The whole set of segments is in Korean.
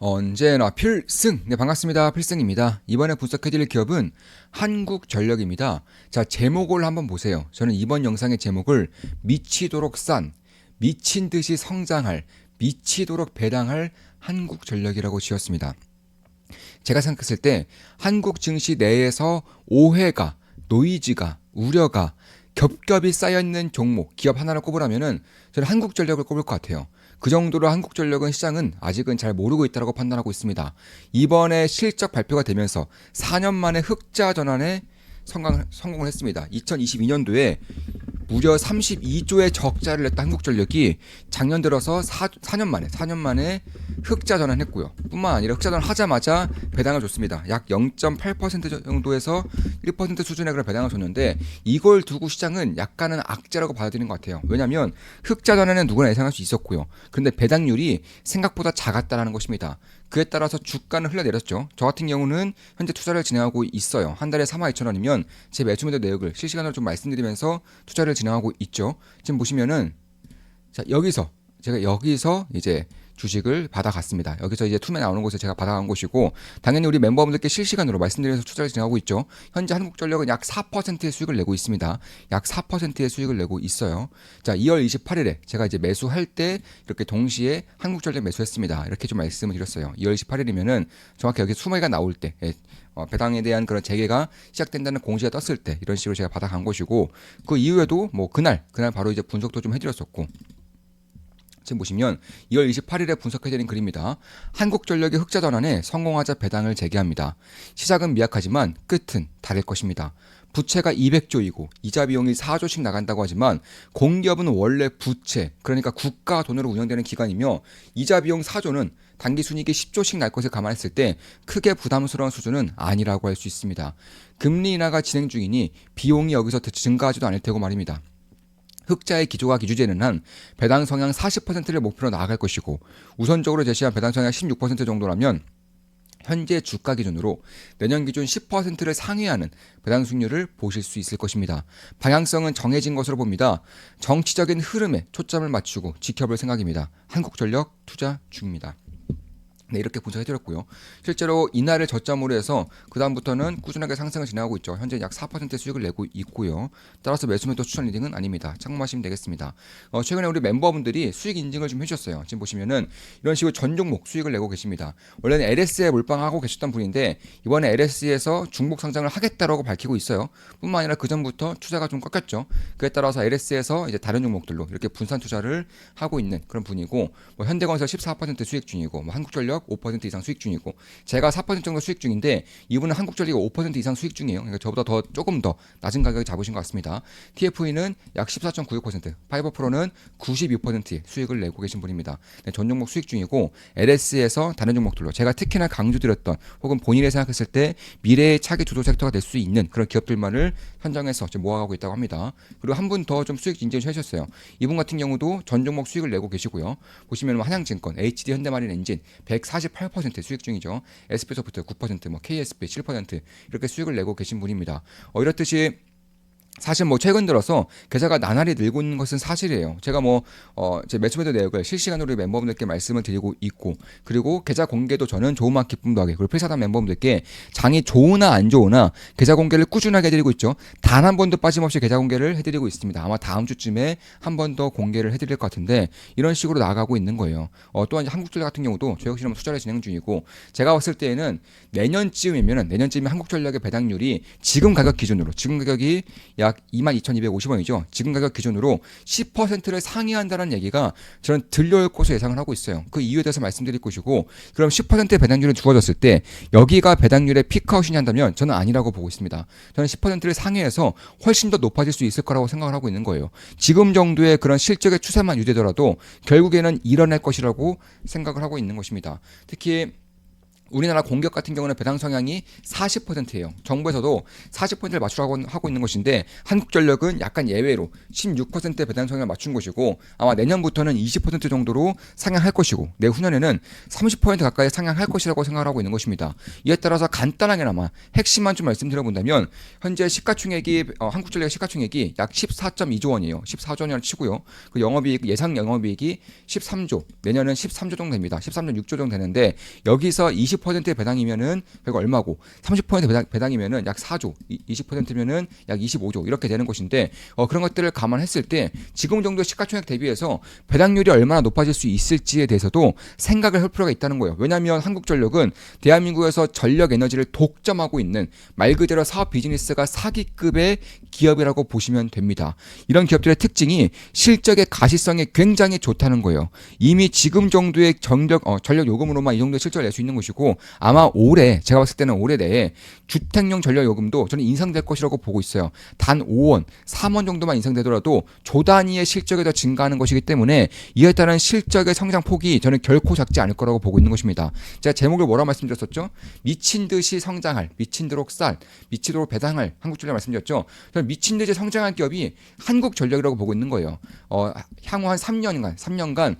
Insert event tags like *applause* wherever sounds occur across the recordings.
언제나 필승! 네, 반갑습니다. 필승입니다. 이번에 분석해드릴 기업은 한국전력입니다. 자, 제목을 한번 보세요. 저는 이번 영상의 제목을 미치도록 싼, 미친 듯이 성장할, 미치도록 배당할 한국전력이라고 지었습니다. 제가 생각했을 때 한국 증시 내에서 오해가, 노이즈가, 우려가 겹겹이 쌓여있는 종목, 기업 하나를 꼽으라면은 저는 한국전력을 꼽을 것 같아요. 그 정도로 한국전력은 시장은 아직은 잘 모르고 있다고 판단하고 있습니다. 이번에 실적 발표가 되면서 4년 만에 흑자 전환에 성공, 성공을 했습니다. 2022년도에 무려 32조의 적자를 냈던 한국전력이 작년 들어서 4, 4년 만에 4년 만에 흑자 전환했고요. 뿐만 아니라 흑자 전환 하자마자 배당을 줬습니다. 약 0.8% 정도에서 1% 수준의 그런 배당을 줬는데 이걸 두고 시장은 약간은 악재라고 받아들이는 것 같아요. 왜냐하면 흑자 전환은 누구나 예상할 수 있었고요. 그런데 배당률이 생각보다 작았다라는 것입니다. 그에 따라서 주가는 흘러내렸죠. 저 같은 경우는 현재 투자를 진행하고 있어요. 한 달에 3만 2천 원이면 제 매수 매도 내역을 실시간으로 좀 말씀드리면서 투자를 진행하고 있죠. 지금 보시면은 자 여기서 제가 여기서 이제 주식을 받아갔습니다. 여기서 이제 투매 나오는 곳에 제가 받아간 곳이고 당연히 우리 멤버분들께 실시간으로 말씀드리면서 투자를 진행하고 있죠. 현재 한국전력은 약 4%의 수익을 내고 있습니다. 약 4%의 수익을 내고 있어요. 자, 2월 28일에 제가 이제 매수할 때 이렇게 동시에 한국전력 매수했습니다. 이렇게 좀 말씀을 드렸어요. 2월 28일이면은 정확히 여기 수매가 나올 때 예, 어, 배당에 대한 그런 재개가 시작된다는 공시가 떴을 때 이런 식으로 제가 받아간 것이고 그 이후에도 뭐 그날 그날 바로 이제 분석도 좀 해드렸었고 지금 보시면 2월 28일에 분석해드린 글입니다. 한국전력의 흑자 전환에 성공하자 배당을 재개합니다. 시작은 미약하지만 끝은 다를 것입니다. 부채가 200조이고 이자 비용이 4조씩 나간다고 하지만 공기업은 원래 부채 그러니까 국가 돈으로 운영되는 기관이며 이자 비용 4조는 단기 순이익이 10조씩 날 것을 감안했을 때 크게 부담스러운 수준은 아니라고 할 수 있습니다. 금리 인하가 진행 중이니 비용이 여기서 증가하지도 않을 테고 말입니다. 흑자의 기조가 기준되는 한 배당 성향 40%를 목표로 나아갈 것이고 우선적으로 제시한 배당 성향 16% 정도라면 현재 주가 기준으로 내년 기준 10%를 상회하는 배당 수익률을 보실 수 있을 것입니다. 방향성은 정해진 것으로 봅니다. 정치적인 흐름에 초점을 맞추고 지켜볼 생각입니다. 한국전력 투자 중입니다. 네, 이렇게 분석해드렸고요. 실제로 이날을 저점으로 해서 그 다음부터는 꾸준하게 상승을 진행하고 있죠. 현재 약 4% 수익을 내고 있고요. 따라서 매수매도 추천 리딩은 아닙니다. 참고하시면 되겠습니다. 어, 최근에 우리 멤버분들이 수익 인증을 좀 해주셨어요. 지금 보시면은 이런 식으로 전 종목 수익을 내고 계십니다. 원래는 LS에 몰빵하고 계셨던 분인데 이번에 LS에서 중복 상장을 하겠다라고 밝히고 있어요. 뿐만 아니라 그 전부터 투자가 좀 꺾였죠. 그에 따라서 LS에서 이제 다른 종목들로 이렇게 분산 투자를 하고 있는 그런 분이고 뭐 현대건설 14% 수익 중이고 뭐 한국전력 한국 전력 5% 이상 수익 중이고 제가 4% 정도 수익 중인데 이분은 한국전력이 5% 이상 수익 중이에요. 그러니까 저보다 더 조금 더 낮은 가격에 잡으신 것 같습니다. TFE는 약 14.96%, 파이버 프로는 92%의 수익을 내고 계신 분입니다. 네, 전 종목 수익 중이고 LS에서 다른 종목들로 제가 특히나 강조드렸던 혹은 본인이 생각했을 때 미래의 차기 주도 섹터가 될 수 있는 그런 기업들만을 선정해서 지금 모아가고 있다고 합니다. 그리고 한 분 더 좀 수익 인증을 해주셨어요. 이분 같은 경우도 전 종목 수익을 내고 계시고요. 보시면 뭐 한양증권, HD 현대마린 엔진 100 48% 수익 중이죠. SP소프트 9%, 뭐 KSP 7% 이렇게 수익을 내고 계신 분입니다. 어, 이렇듯이 사실 뭐 최근 들어서 계좌가 나날이 늘고 있는 것은 사실이에요. 제가 뭐 어, 제 매수매도 내역을 실시간으로 멤버분들께 말씀을 드리고 있고 그리고 계좌 공개도 저는 맛 기쁨도 하게 그리고 필사단 멤버분들께 장이 좋으나 안 좋으나 계좌 공개를 꾸준하게 해드리고 있죠. 단 한 번도 빠짐없이 계좌 공개를 해드리고 있습니다. 아마 다음 주쯤에 한 번 더 공개를 해드릴 것 같은데 이런 식으로 나가고 있는 거예요. 어, 또한 한국전력 같은 경우도 저 역시 투자를 진행 중이고 제가 봤을 때에는 내년쯤이면은 내년쯤에 한국전력의 배당률이 지금 가격 기준으로 지금 가격이 약약 22,250원이죠. 지금 가격 기준으로 10%를 상회한다는 얘기가 저는 들려올 것으로 예상을 하고 있어요. 그 이유에 대해서 말씀드릴 것이고 그럼 10%의 배당률이 주어졌을 때 여기가 배당률의 피크아웃이냐 한다면 저는 아니라고 보고 있습니다. 저는 10%를 상회해서 훨씬 더 높아질 수 있을 거라고 생각을 하고 있는 거예요. 지금 정도의 그런 실적의 추세만 유지되더라도 결국에는 일어날 것이라고 생각을 하고 있는 것입니다. 특히 우리나라 공격 같은 경우는 배당 성향이 40%예요. 정부에서도 40%를 맞추라고 하고 있는 것인데 한국전력은 약간 예외로 16%의 배당 성향을 맞춘 것이고 아마 내년부터는 20% 정도로 상향할 것이고 내후년에는 30% 가까이 상향할 것이라고 생각하고 있는 것입니다. 이에 따라서 간단하게나마 핵심만 좀 말씀드려본다면 현재 시가총액이 어, 한국전력의 시가총액이 약 14.2조 원이에요. 14조 원을 치고요. 그 영업이익 예상 영업이익이 13조 내년은 13조 정도 됩니다. 13.6조 정도 되는데 여기서 20 20%의 배당이면은 그거 얼마고 30% 배당, 배당이면은 약 4조 20%면은 약 25조 이렇게 되는 것인데 어, 그런 것들을 감안했을 때 지금 정도 시가총액 대비해서 배당률이 얼마나 높아질 수 있을지에 대해서도 생각을 할 필요가 있다는 거예요. 왜냐하면 한국전력은 대한민국에서 전력 에너지를 독점하고 있는 말 그대로 사업 비즈니스가 사기급의 기업이라고 보시면 됩니다. 이런 기업들의 특징이 실적의 가시성이 굉장히 좋다는 거예요. 이미 지금 정도의 전력 어, 전력 요금으로만 이 정도의 실적을 낼 수 있는 것이고 아마 올해 제가 봤을 때는 올해 내에 주택용 전력 요금도 저는 인상될 것이라고 보고 있어요. 단 5원, 3원 정도만 인상되더라도 조 단위의 실적이 더 증가하는 것이기 때문에 이에 따른 실적의 성장 폭이 저는 결코 작지 않을 거라고 보고 있는 것입니다. 제가 제목을 뭐라고 말씀드렸었죠? 미친 듯이 성장할, 미친도록 쌀, 미치도록 배당할 한국전력 말씀드렸죠. 저는 미친 듯이 성장할 기업이 한국전력이라고 보고 있는 거예요. 어, 향후 한 3년간, 3년간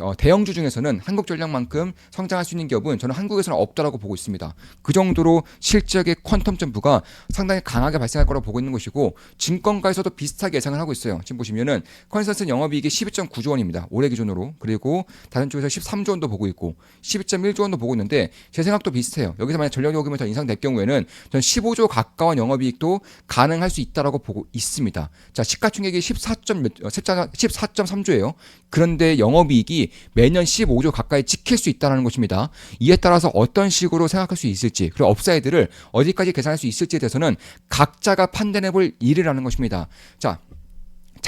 어, 대형주 중에서는 한국전력만큼 성장할 수 있는 기업은 저는 한국에서는 없다라고 보고 있습니다. 그 정도로 실적의 퀀텀 점프가 상당히 강하게 발생할 거라고 보고 있는 것이고 증권가에서도 비슷하게 예상을 하고 있어요. 지금 보시면은 컨센서스 영업이익이 12.9조 원입니다. 올해 기준으로 그리고 다른 쪽에서 13조 원도 보고 있고 12.1조 원도 보고 있는데 제 생각도 비슷해요. 여기서 만약 전력요금이 더 인상될 경우에는 전 15조 가까운 영업이익도 가능할 수 있다라고 보고 있습니다. 자 시가총액이 14.3조예요. 그런데 영업이익이 매년 15조 가까이 찍힐 수 있다는 것입니다. 이에 따라서 어떤 식으로 생각할 수 있을지 그리고 업사이드를 어디까지 계산할 수 있을지에 대해서는 각자가 판단해 볼 일이라는 것입니다. 자,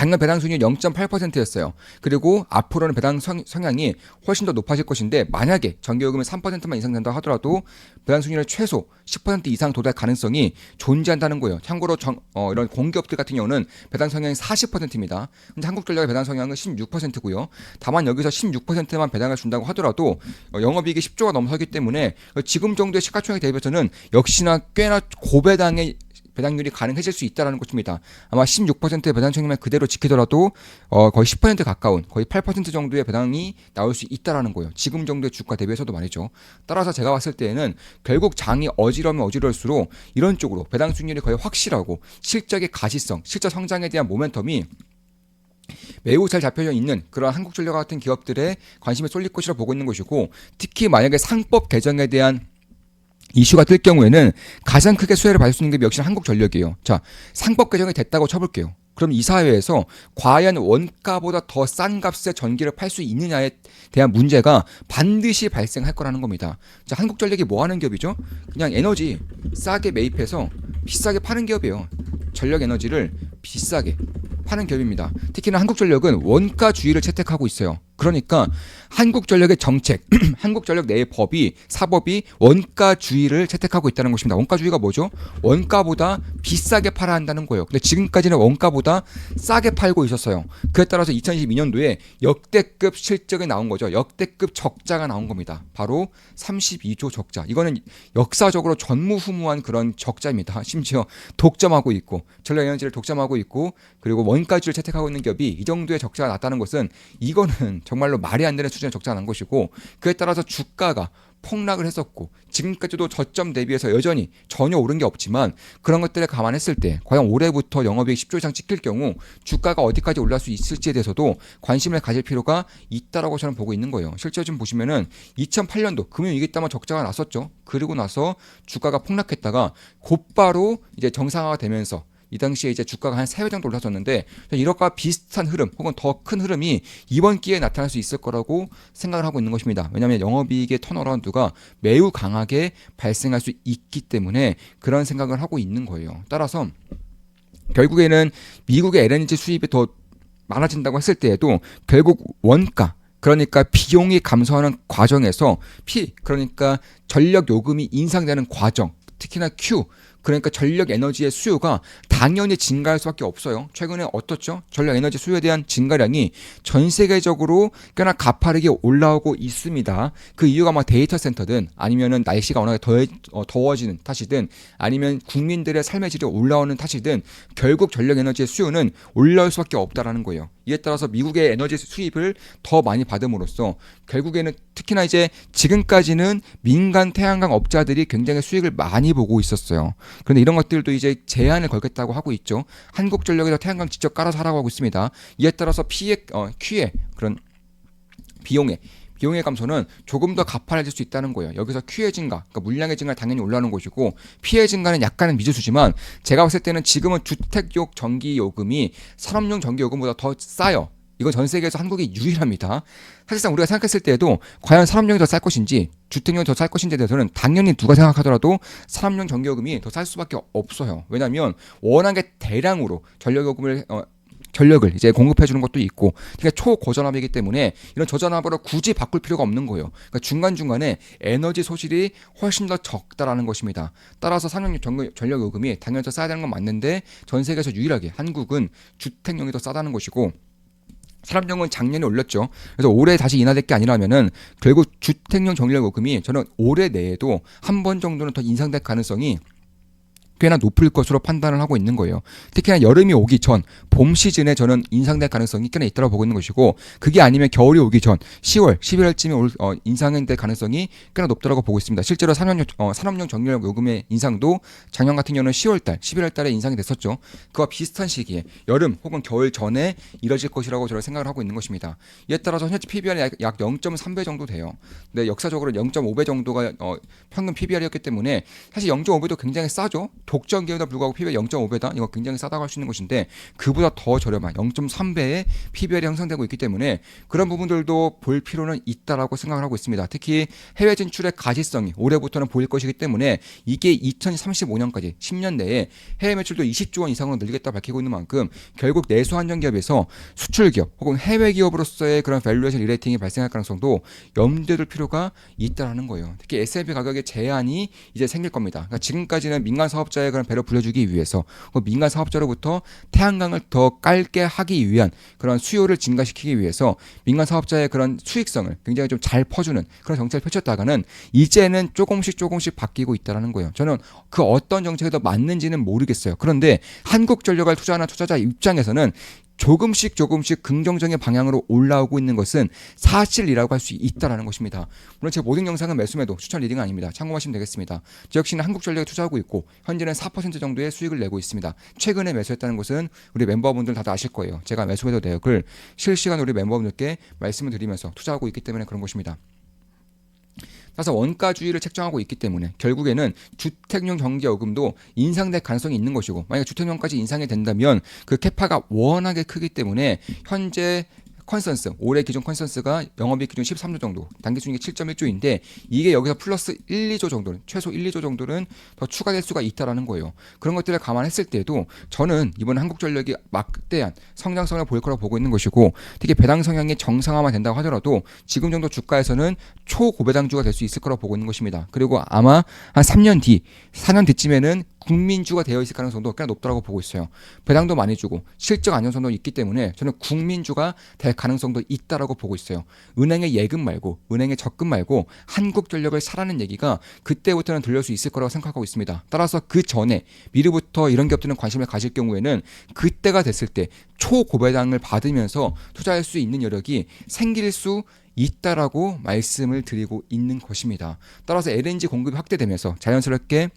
작년 배당 수익률 0.8%였어요. 그리고 앞으로는 배당 성, 향이 훨씬 더 높아질 것인데 만약에 전기요금이 3%만 인상된다 하더라도 배당 수익률 최소 10% 이상 도달 가능성이 존재한다는 거예요. 참고로 정, 어, 이런 공기업들 같은 경우는 배당 성향이 40%입니다. 근데 한국전력의 배당 성향은 16%고요. 다만 여기서 16%만 배당을 준다고 하더라도 어, 영업이익이 10조가 넘어서기 때문에 지금 정도의 시가총액 대비해서는 역시나 꽤나 고배당의 배당률이 가능해질 수 있다라는 것입니다. 아마 16%의 배당 책임을 그대로 지키더라도 어, 거의 10% 가까운 거의 8% 정도의 배당이 나올 수 있다라는 거예요. 지금 정도의 주가 대비해서도 말이죠. 따라서 제가 봤을 때에는 결국 장이 어지러면 어지러울수록 이런 쪽으로 배당 수익률이 거의 확실하고 실적의 가시성, 실적 성장에 대한 모멘텀이 매우 잘 잡혀져 있는 그런 한국전력 같은 기업들의 관심이 쏠릴 것이라 보고 있는 것이고 특히 만약에 상법 개정에 대한 이슈가 뜰 경우에는 가장 크게 수혜를 받을 수 있는 게 역시 한국 전력이에요. 자, 상법 개정이 됐다고 쳐볼게요. 그럼 이 사회에서 과연 원가보다 더 싼 값에 전기를 팔 수 있느냐에 대한 문제가 반드시 발생할 거라는 겁니다. 자, 한국전력이 뭐 하는 기업이죠? 그냥 에너지 싸게 매입해서 비싸게 파는 기업이에요. 전력 에너지를 비싸게 파는 기업입니다. 특히나 한국전력은 원가주의를 채택하고 있어요. 그러니까 한국전력의 정책, *clears throat* 한국전력 내의 법이 사법이 원가주의를 채택하고 있다는 것입니다. 원가주의가 뭐죠? 원가보다 비싸게 팔아야 한다는 거예요. 근데 지금까지는 원가보다 싸게 팔고 있었어요. 그에 따라서 2022년도에 역대급 실적이 나온 거죠. 역대급 적자가 나온 겁니다. 바로 32조 적자. 이거는 역사적으로 전무후무한 그런 적자입니다. 심지어 독점하고 있고 전력 에너지를 독점하고 있고 그리고 원가주의를 채택하고 있는 기업이 이 정도의 적자가 났다는 것은 이거는 정말로 말이 안 되는 수준의 적자가 난 것이고 그에 따라서 주가가 폭락을 했었고 지금까지도 저점 대비해서 여전히 전혀 오른 게 없지만 그런 것들을 감안했을 때 과연 올해부터 영업이익 10조 이상 찍힐 경우 주가가 어디까지 올라갈 수 있을지에 대해서도 관심을 가질 필요가 있다라고 저는 보고 있는 거예요. 실제 좀 보시면은 2008년도 금융위기 때만 적자가 났었죠. 그리고 나서 주가가 폭락했다가 곧바로 이제 정상화가 되면서 이 당시에 이제 주가가 한 3배 정도 올랐었는데 이것과 비슷한 흐름 혹은 더 큰 흐름이 이번 기회에 나타날 수 있을 거라고 생각을 하고 있는 것입니다. 왜냐하면 영업이익의 턴어라운드가 매우 강하게 발생할 수 있기 때문에 그런 생각을 하고 있는 거예요. 따라서 결국에는 미국의 LNG 수입이 더 많아진다고 했을 때에도 결국 원가 그러니까 비용이 감소하는 과정에서 피 그러니까 전력 요금이 인상되는 과정 특히나 Q 그러니까 전력 에너지의 수요가 당연히 증가할 수밖에 없어요. 최근에 어떻죠? 전력 에너지 수요에 대한 증가량이 전 세계적으로 꽤나 가파르게 올라오고 있습니다. 그 이유가 뭐 데이터 센터든 아니면은 날씨가 워낙에 더해, 어, 더워지는 탓이든 아니면 국민들의 삶의 질이 올라오는 탓이든 결국 전력 에너지의 수요는 올라올 수밖에 없다라는 거예요. 이에 따라서 미국의 에너지 수입을 더 많이 받음으로써 결국에는 특히나 이제 지금까지는 민간 태양광 업자들이 굉장히 수익을 많이 보고 있었어요. 그런데 이런 것들도 이제 제한을 걸겠다고 하고 있죠. 한국전력에서 태양광 직접 깔아서 하라고 하고 있습니다. 이에 따라서 피해, 어, 퀴해 그런 비용에 비용의 감소는 조금 더 가파라질 수 있다는 거예요. 여기서 큐의 증가, 그러니까 물량의 증가 당연히 올라오는 것이고 피해 증가는 약간은 미지수지만 제가 봤을 때는 지금은 주택용 전기 요금이 산업용 전기 요금보다 더 싸요. 이건 전 세계에서 한국이 유일합니다. 사실상 우리가 생각했을 때에도 과연 산업용이 더 쌀 것인지 주택용이 더 쌀 것인지에 대해서는 당연히 누가 생각하더라도 산업용 전기요금이 더 쌀 수밖에 없어요. 왜냐하면 워낙에 대량으로 전력요금을 어, 전력을 이제 공급해 주는 것도 있고 그러니까 초고전압이기 때문에 이런 저전압으로 굳이 바꿀 필요가 없는 거예요. 그러니까 중간중간에 에너지 소실이 훨씬 더 적다라는 것입니다. 따라서 산업용 전력 요금이 당연히 더 싸야 되는 건 맞는데 전 세계에서 유일하게 한국은 주택용이 더 싸다는 것이고 산업용은 작년에 올렸죠. 그래서 올해 다시 인하될 게 아니라면은 결국 주택용 전력 요금이 저는 올해 내에도 한 번 정도는 더 인상될 가능성이 꽤나 높을 것으로 판단을 하고 있는 거예요. 특히나 여름이 오기 전 봄 시즌에 저는 인상될 가능성이 꽤나 있다고 보고 있는 것이고 그게 아니면 겨울이 오기 전 10월, 11월쯤에 올, 어, 인상될 가능성이 꽤나 높다고 보고 있습니다. 실제로 산업용, 어, 산업용 전기력 요금의 인상도 작년 같은 경우는 10월달, 11월달에 인상이 됐었죠. 그와 비슷한 시기에 여름 혹은 겨울 전에 이뤄질 것이라고 저는 생각을 하고 있는 것입니다. 이에 따라서 현재 PBR이 약, 약 0.3배 정도 돼요. 근데 역사적으로 0.5배 정도가 어, 평균 PBR이었기 때문에 사실 0.5배도 굉장히 싸죠. 독전기에도 불구하고 PBR 0.5배다. 이거 굉장히 싸다고 할 수 있는 것인데 그보다 더 저렴한 0.3배의 PBR이 형성되고 있기 때문에 그런 부분들도 볼 필요는 있다라고 생각을 하고 있습니다. 특히 해외 진출의 가시성이 올해부터는 보일 것이기 때문에 이게 2035년까지 10년 내에 해외 매출도 20조 원 이상으로 늘리겠다 밝히고 있는 만큼 결국 내수 한정 기업에서 수출 기업 혹은 해외 기업으로서의 그런 밸류에이션 리레이팅이 발생할 가능성도 염두에 둘 필요가 있다라는 거예요. 특히 S&P 가격의 제한이 이제 생길 겁니다. 그러니까 지금까지는 민간 사업자 의 그런 배로 불려주기 위해서 그 민간 사업자로부터 태양광을 더 깔게 하기 위한 그런 수요를 증가시키기 위해서 민간 사업자의 그런 수익성을 굉장히 좀 잘 퍼주는 그런 정책을 펼쳤다가는 이제는 조금씩 조금씩 바뀌고 있다라는 거예요. 저는 그 어떤 정책이 더 맞는지는 모르겠어요. 그런데 한국전력을 투자하는 투자자 입장에서는 조금씩 조금씩 긍정적인 방향으로 올라오고 있는 것은 사실이라고 할 수 있다라는 것입니다. 물론 제 모든 영상은 매수매도 추천 리딩은 아닙니다. 참고하시면 되겠습니다. 저 역시는 한국전력에 투자하고 있고 현재는 4% 정도의 수익을 내고 있습니다. 최근에 매수했다는 것은 우리 멤버분들 다들 아실 거예요. 제가 매수매도 내역을 실시간 우리 멤버분들께 말씀을 드리면서 투자하고 있기 때문에 그런 것입니다. 따라서 원가주의를 책정하고 있기 때문에 결국에는 주택용 전기요금도 인상될 가능성이 있는 것이고 만약 주택용까지 인상이 된다면 그 캐파가 워낙에 크기 때문에 현재 컨센스 올해 기준 컨센스가 영업이익 기준 13조 정도 단기 순이익 7.1조인데 이게 여기서 플러스 1, 2조 정도는 최소 1, 2조 정도는 더 추가될 수가 있다라는 거예요. 그런 것들을 감안했을 때도 저는 이번 한국전력이 막대한 성장성을 보일 거라고 보고 있는 것이고 특히 배당 성향이 정상화만 된다고 하더라도 지금 정도 주가에서는 초고배당주가 될 수 있을 거라고 보고 있는 것입니다. 그리고 아마 한 3년 뒤, 4년 뒤쯤에는 국민주가 되어 있을 가능성도 꽤나 높다고 보고 있어요. 배당도 많이 주고 실적 안정성도 있기 때문에 저는 국민주가 될 가능성도 있다라고 보고 있어요. 은행의 예금 말고 은행의 적금 말고 한국전력을 사라는 얘기가 그때부터는 들릴 수 있을 거라고 생각하고 있습니다. 따라서 그 전에 미리부터 이런 기업들은 관심을 가질 경우에는 그때가 됐을 때 초고배당을 받으면서 투자할 수 있는 여력이 생길 수 있다라고 말씀을 드리고 있는 것입니다. 따라서 LNG 공급이 확대되면서 자연스럽게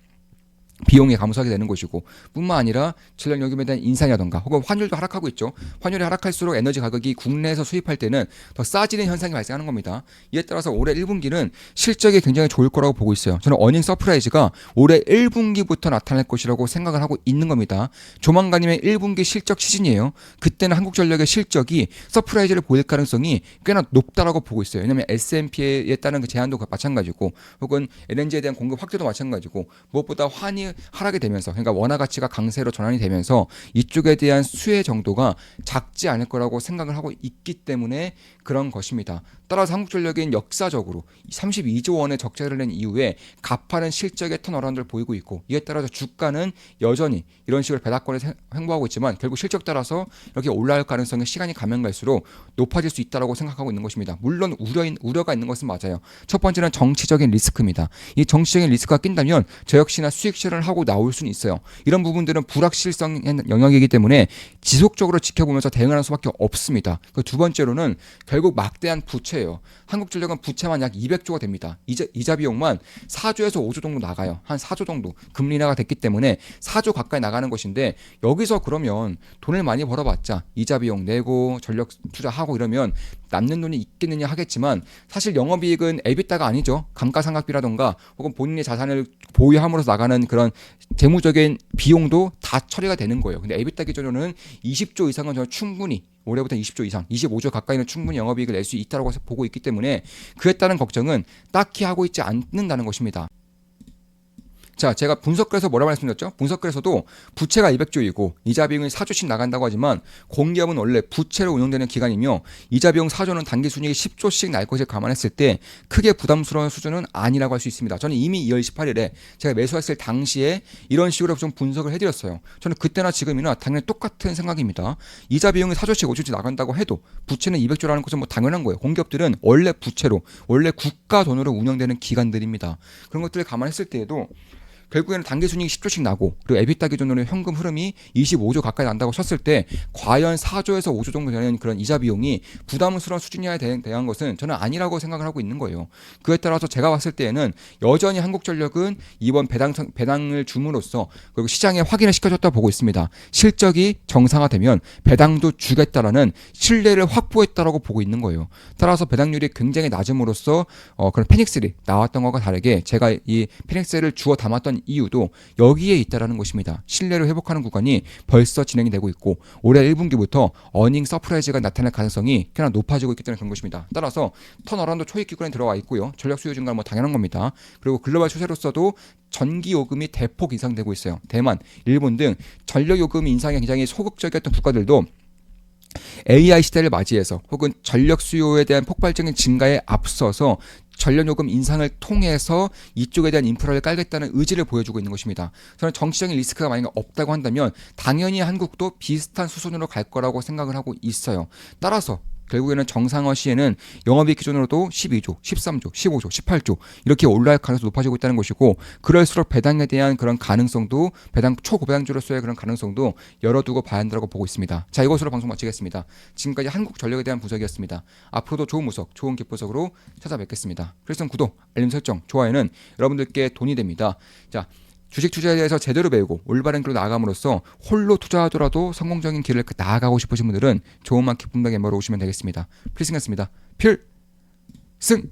비용이 감소하게 되는 것이고 뿐만 아니라 전력 요금에 대한 인상이라던가 혹은 환율도 하락하고 있죠. 환율이 하락할수록 에너지 가격이 국내에서 수입할 때는 더 싸지는 현상이 발생하는 겁니다. 이에 따라서 올해 1분기는 실적이 굉장히 좋을 거라고 보고 있어요. 저는 어닝 서프라이즈가 올해 1분기부터 나타날 것이라고 생각을 하고 있는 겁니다. 조만간이면 1분기 실적 시즌이에요. 그때는 한국전력의 실적이 서프라이즈를 보일 가능성이 꽤나 높다라고 보고 있어요. 왜냐하면 S&P에 따른 그 제한도 마찬가지고 혹은 LNG에 대한 공급 확대도 마찬가지고 무엇보다 환이 하락이 되면서 그러니까 원화 가치가 강세로 전환이 되면서 이쪽에 대한 수혜 정도가 작지 않을 거라고 생각을 하고 있기 때문에 그런 것입니다. 따라서 한국전력은 역사적으로 32조 원의 적자를 낸 이후에 가파른 실적의 턴어라운드를 보이고 있고 이에 따라서 주가는 여전히 이런 식으로 배당권을 생- 횡보하고 있지만 결국 실적 따라서 이렇게 올라갈 가능성이 시간이 가면 갈수록 높아질 수 있다라고 생각하고 있는 것입니다. 물론 우려 우려가 있는 것은 맞아요. 첫 번째는 정치적인 리스크입니다. 이 정치적인 리스크가 낀다면 저 역시나 수익 실현을 하고 나올 수는 있어요. 이런 부분들은 불확실성 영역이기 때문에 지속적으로 지켜보면서 대응하는 수밖에 없습니다. 그 두 번째로는 결국 막대한 부채 예요. 한국전력은 부채만 약 200조가 됩니다. 이자, 이자 비용만 4조에서 5조 정도 나가요. 한 4조 정도 금리 인하가 됐기 때문에 4조 가까이 나가는 것인데 여기서 그러면 돈을 많이 벌어봤자 이자 비용 내고 전력 투자하고 이러면 남는 돈이 있겠느냐 하겠지만 사실 영업이익은 에비타가 아니죠. 감가상각비라던가 혹은 본인의 자산을 보유함으로써 나가는 그런 재무적인 비용도 다 처리가 되는 거예요. 근데 에비타 기준으로는 20조 이상은 저는 충분히 올해부터 20조 이상, 25조 가까이는 충분히 영업이익을 낼 수 있다고 보고 있기 때문에 그에 따른 걱정은 딱히 하고 있지 않는다는 것입니다. 자, 제가 분석글에서 뭐라고 말씀드렸죠? 분석글에서도 부채가 200조이고 이자 비용이 4조씩 나간다고 하지만 공기업은 원래 부채로 운영되는 기관이며 이자 비용 4조는 단기 순이익이 10조씩 날 것을 감안했을 때 크게 부담스러운 수준은 아니라고 할 수 있습니다. 저는 이미 2월 18일에 제가 매수했을 당시에 이런 식으로 좀 분석을 해드렸어요. 저는 그때나 지금이나 당연히 똑같은 생각입니다. 이자 비용이 4조씩 5조씩 나간다고 해도 부채는 200조라는 것은 뭐 당연한 거예요. 공기업들은 원래 부채로 원래 국가 돈으로 운영되는 기관들입니다. 그런 것들을 감안했을 때에도 결국에는 단기 순이익이 10조씩 나고 그리고 에비타 기준으로 현금 흐름이 25조 가까이 난다고 쳤을 때 과연 4조에서 5조 정도 되는 그런 이자 비용이 부담스러운 수준이냐에 대- 대한 것은 저는 아니라고 생각을 하고 있는 거예요. 그에 따라서 제가 봤을 때에는 여전히 한국전력은 이번 배당 배당을 줌으로써 그리고 시장에 확인을 시켜줬다 보고 있습니다. 실적이 정상화되면 배당도 주겠다라는 신뢰를 확보했다라고 보고 있는 거예요. 따라서 배당률이 굉장히 낮음으로써 어, 그런 페닉스를 나왔던 것과 다르게 제가 이 페닉스를 주워 담았던 이유도 여기에 있다라는 것입니다. 신뢰를 회복하는 구간이 벌써 진행이 되고 있고 올해 1분기부터 어닝 서프라이즈가 나타날 가능성이 꽤나 높아지고 있기 때문에 그런 것입니다. 따라서 턴어라운드 초입 기간에 들어와 있고요. 전력 수요 증가는 뭐 당연한 겁니다. 그리고 글로벌 추세로서도 전기 요금이 대폭 인상되고 있어요. 대만, 일본 등 전력 요금 인상이 굉장히 소극적이었던 국가들도 AI 시대를 맞이해서 혹은 전력 수요에 대한 폭발적인 증가에 앞서서 전력 요금 인상을 통해서 이쪽에 대한 인프라를 깔겠다는 의지를 보여주고 있는 것입니다. 저는 정치적인 리스크가 만약 없다고 한다면 당연히 한국도 비슷한 수순으로 갈 거라고 생각을 하고 있어요. 따라서 결국에는 정상화 시에는 영업이익 기준으로도 12조, 13조, 15조, 18조 이렇게 올라갈 가능성이 높아지고 있다는 것이고 그럴수록 배당에 대한 그런 가능성도 배당 초고배당주로서의 그런 가능성도 열어두고 봐야 한다고 보고 있습니다. 자 이것으로 방송 마치겠습니다. 지금까지 한국전력에 대한 분석이었습니다. 앞으로도 좋은 분석, 좋은 기분석으로 찾아뵙겠습니다. 그래서 구독, 알림 설정, 좋아요는 여러분들께 돈이 됩니다. 자 주식 투자에 대해서 제대로 배우고 올바른 길로 나아감으로써 홀로 투자하더라도 성공적인 길을 나아가고 싶으신 분들은 좋은 만 기쁨 덕 멤버로 오시면 되겠습니다. 필승이었습니다. 필승!